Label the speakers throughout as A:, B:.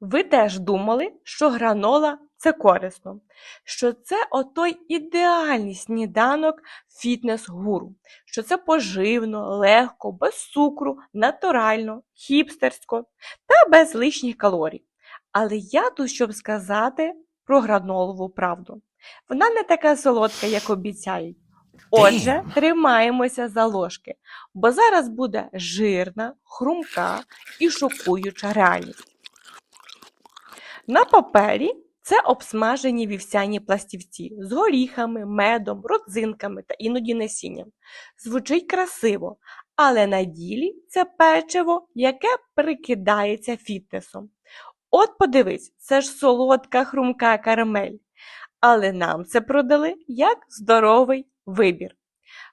A: Ви теж думали, що гранола це корисно, що це отой ідеальний сніданок фітнес-гуру, що це поживно, легко, без цукру, натурально, хіпстерсько та без лишніх калорій. Але я тут, щоб сказати про гранолову правду. Вона не така солодка, як обіцяють. Отже, тримаємося за ложки, бо зараз буде жирна, хрумка і шокуюча реальність. На папері це обсмажені вівсяні пластівці з горіхами, медом, родзинками та іноді насінням. Звучить красиво, але на ділі це печиво, яке прикидається фітнесом. От подивись, це ж солодка хрумка карамель. Але нам це продали як здоровий вибір.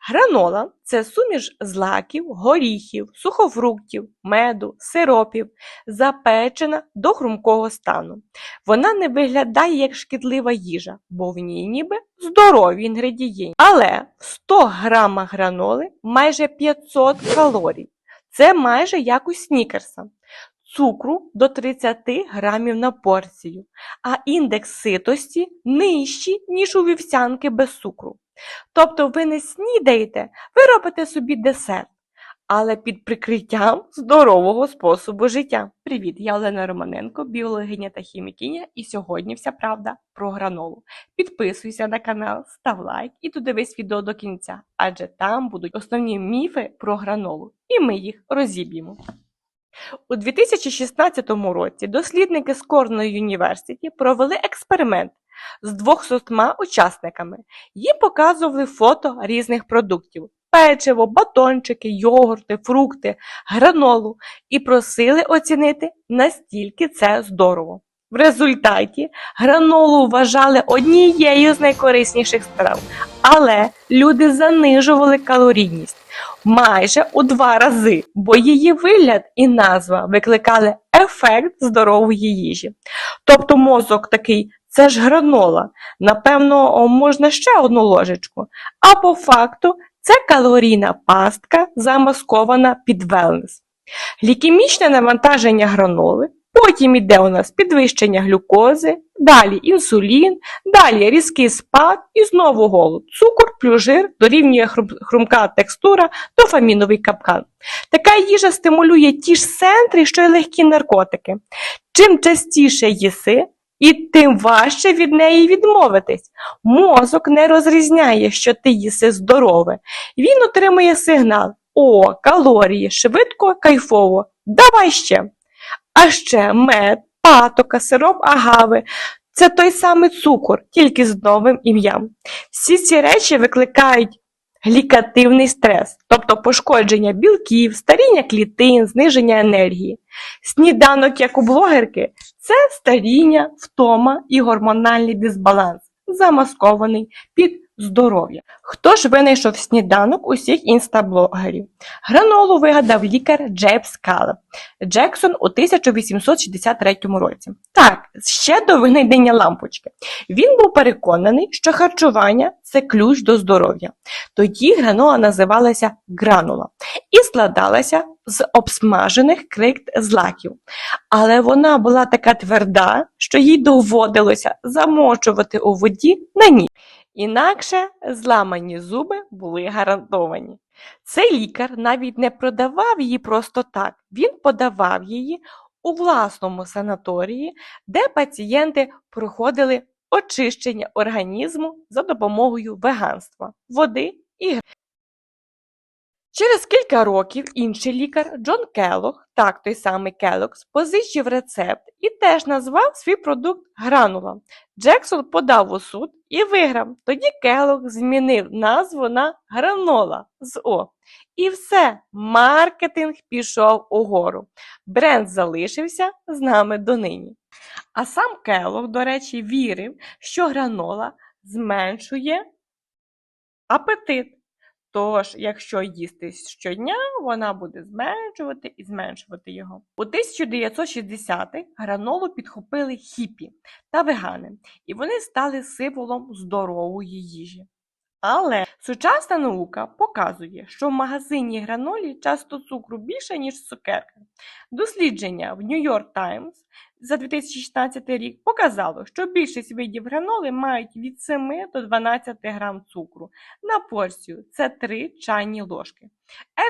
A: Гранола це суміш злаків, горіхів, сухофруктів, меду, сиропів, запечена до хрумкого стану. Вона не виглядає як шкідлива їжа, бо в ній ніби здорові інгредієнти. Але в 100 грамах граноли майже 500 калорій. Це майже як у снікерса. Цукру до 30 грамів на порцію, а індекс ситості нижчий, ніж у вівсянки без цукру. Тобто ви не снідаєте, ви робите собі десерт, але під прикриттям здорового способу життя. Привіт, я Олена Романенко, біологиня та хімікиня, і сьогодні вся правда про гранолу. Підписуйся на канал, став лайк і додивись відео до кінця, адже там будуть основні міфи про гранолу, і ми їх розіб'ємо. У 2016 році дослідники з Корнелл University провели експеримент з 200 учасниками. Їм показували фото різних продуктів: печиво, батончики, йогурти, фрукти, гранолу і просили оцінити, настільки це здорово. В результаті гранолу вважали однією з найкорисніших страв, але люди занижували калорійність майже у два рази, бо її вигляд і назва викликали ефект здорової їжі. Тобто мозок такий, це ж гранола, напевно, можна ще одну ложечку. А по факту це калорійна пастка, замаскована під велнес. Глікемічне навантаження граноли, потім іде у нас підвищення глюкози, далі інсулін, далі різкий спад і знову голод. Цукор плюс жир дорівнює хрумка текстура, дофаміновий капкан. Така їжа стимулює ті ж центри, що й легкі наркотики. Чим частіше їси, і тим важче від неї відмовитись. Мозок не розрізняє, що ти їси здорове. Він отримує сигнал: о, калорії, швидко, кайфово, давай ще. А ще мед, патока, сироп агави. Це той самий цукор, тільки з новим ім'ям. Всі ці речі викликають глікативний стрес, тобто пошкодження білків, старіння клітин, зниження енергії. Сніданок, як у блогерки, це старіння, втома і гормональний дисбаланс, замаскований під здоров'я. Хто ж винайшов сніданок усіх інстаблогерів? Гранолу вигадав лікар Джеймс Калеб Джексон у 1863 році. Так, ще до винайдення лампочки. Він був переконаний, що харчування це ключ до здоров'я. Тоді гранола називалася гранула і складалася з обсмажених крихт злаків. Але вона була така тверда, що їй доводилося замочувати у воді на ніч. Інакше зламані зуби були гарантовані. Цей лікар навіть не продавав її просто так, він подавав її у власному санаторії, де пацієнти проходили очищення організму за допомогою веганства, води і гри. Через кілька років інший лікар Джон Келлог, так той самий Келлогс, позичив рецепт і теж назвав свій продукт гранула. Джексон подав у суд і виграв. Тоді Келлог змінив назву на гранола з О. І все, маркетинг пішов угору. Бренд залишився з нами донині. А сам Келлог, до речі, вірив, що гранола зменшує апетит. Тож, якщо їсти щодня, вона буде зменшувати і зменшувати його. У 1960-х гранолу підхопили хіпі та вегани, і вони стали символом здорової їжі. Але сучасна наука показує, що в магазині гранолі часто цукру більше, ніж в. Дослідження в New York Times за 2016 рік показало, що більшість видів граноли мають від 7 до 12 грам цукру на порцію. Це 3 чайні ложки.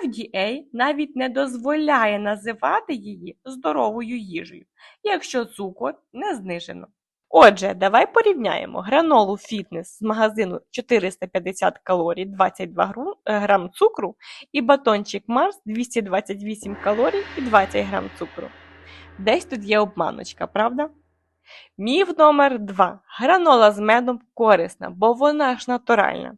A: FDA навіть не дозволяє називати її здоровою їжею, якщо цукор не знижено. Отже, давай порівняємо гранолу фітнес з магазину 450 калорій, 22 гру- е, грам цукру і батончик Марс 228 калорій і 20 грам цукру. Десь тут є обманочка, правда? Міф номер 2. Гранола з медом корисна, бо вона ж натуральна.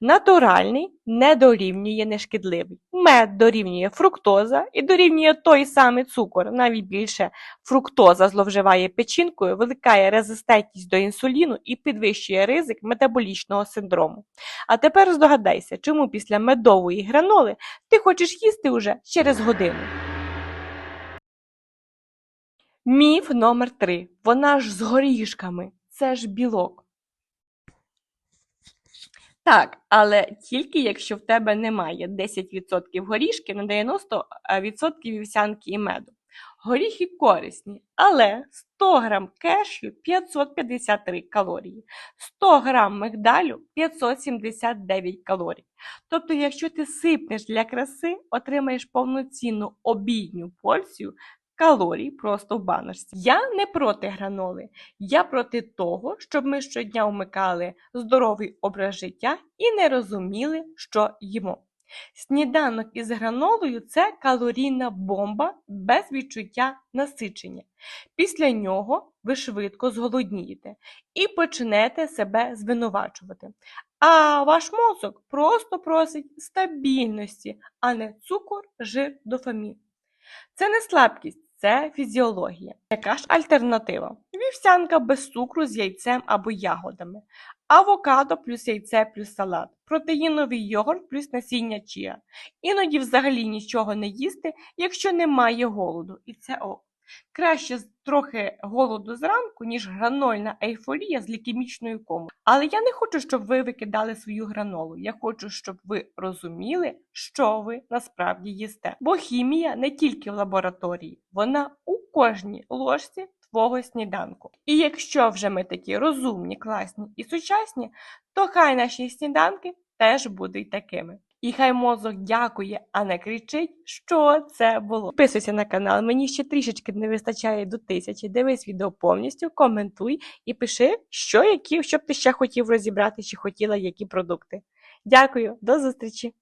A: Натуральний не дорівнює нешкідливий. Мед дорівнює фруктоза і дорівнює той самий цукор, навіть більше. Фруктоза зловживає печінкою, викликає резистентність до інсуліну і підвищує ризик метаболічного синдрому. А тепер здогадайся, чому після медової граноли ти хочеш їсти уже через годину. Міф номер 3. Вона ж з горішками. Це ж білок. Так, але тільки якщо в тебе немає 10% горішків на 90% вівсянки і меду. Горіхи корисні, але 100 грам кешю 553 калорії, 100 грам мигдалю 579 калорій. Тобто, якщо ти сипнеш для краси, отримаєш повноцінну обідню порцію калорій просто в баночці. Я не проти граноли. Я проти того, щоб ми щодня вмикали здоровий образ життя і не розуміли, що їмо. Сніданок із гранолою це калорійна бомба без відчуття насичення. Після нього ви швидко зголоднієте і почнете себе звинувачувати. А ваш мозок просто просить стабільності, а не цукор, жир, дофамін. Це не слабкість, це фізіологія. Яка ж альтернатива? Вівсянка без цукру з яйцем або ягодами, авокадо плюс яйце плюс салат, протеїновий йогурт плюс насіння чия. Іноді взагалі нічого не їсти, якщо немає голоду, і це ок. Краще трохи голоду зранку, ніж гранольна ейфорія з лікемічною комою. Але я не хочу, щоб ви викидали свою гранолу. Я хочу, щоб ви розуміли, що ви насправді їсте. Бо хімія не тільки в лабораторії, вона у кожній ложці твого сніданку. І якщо вже ми такі розумні, класні і сучасні, то хай наші сніданки теж будуть такими. І хай мозок дякує, а не кричить, що це було. Підписуйся на канал, мені ще трішечки не вистачає до тисячі. Дивись відео повністю, коментуй і пиши, що які, що б ти ще хотів розібрати, чи хотіла які продукти. Дякую, до зустрічі!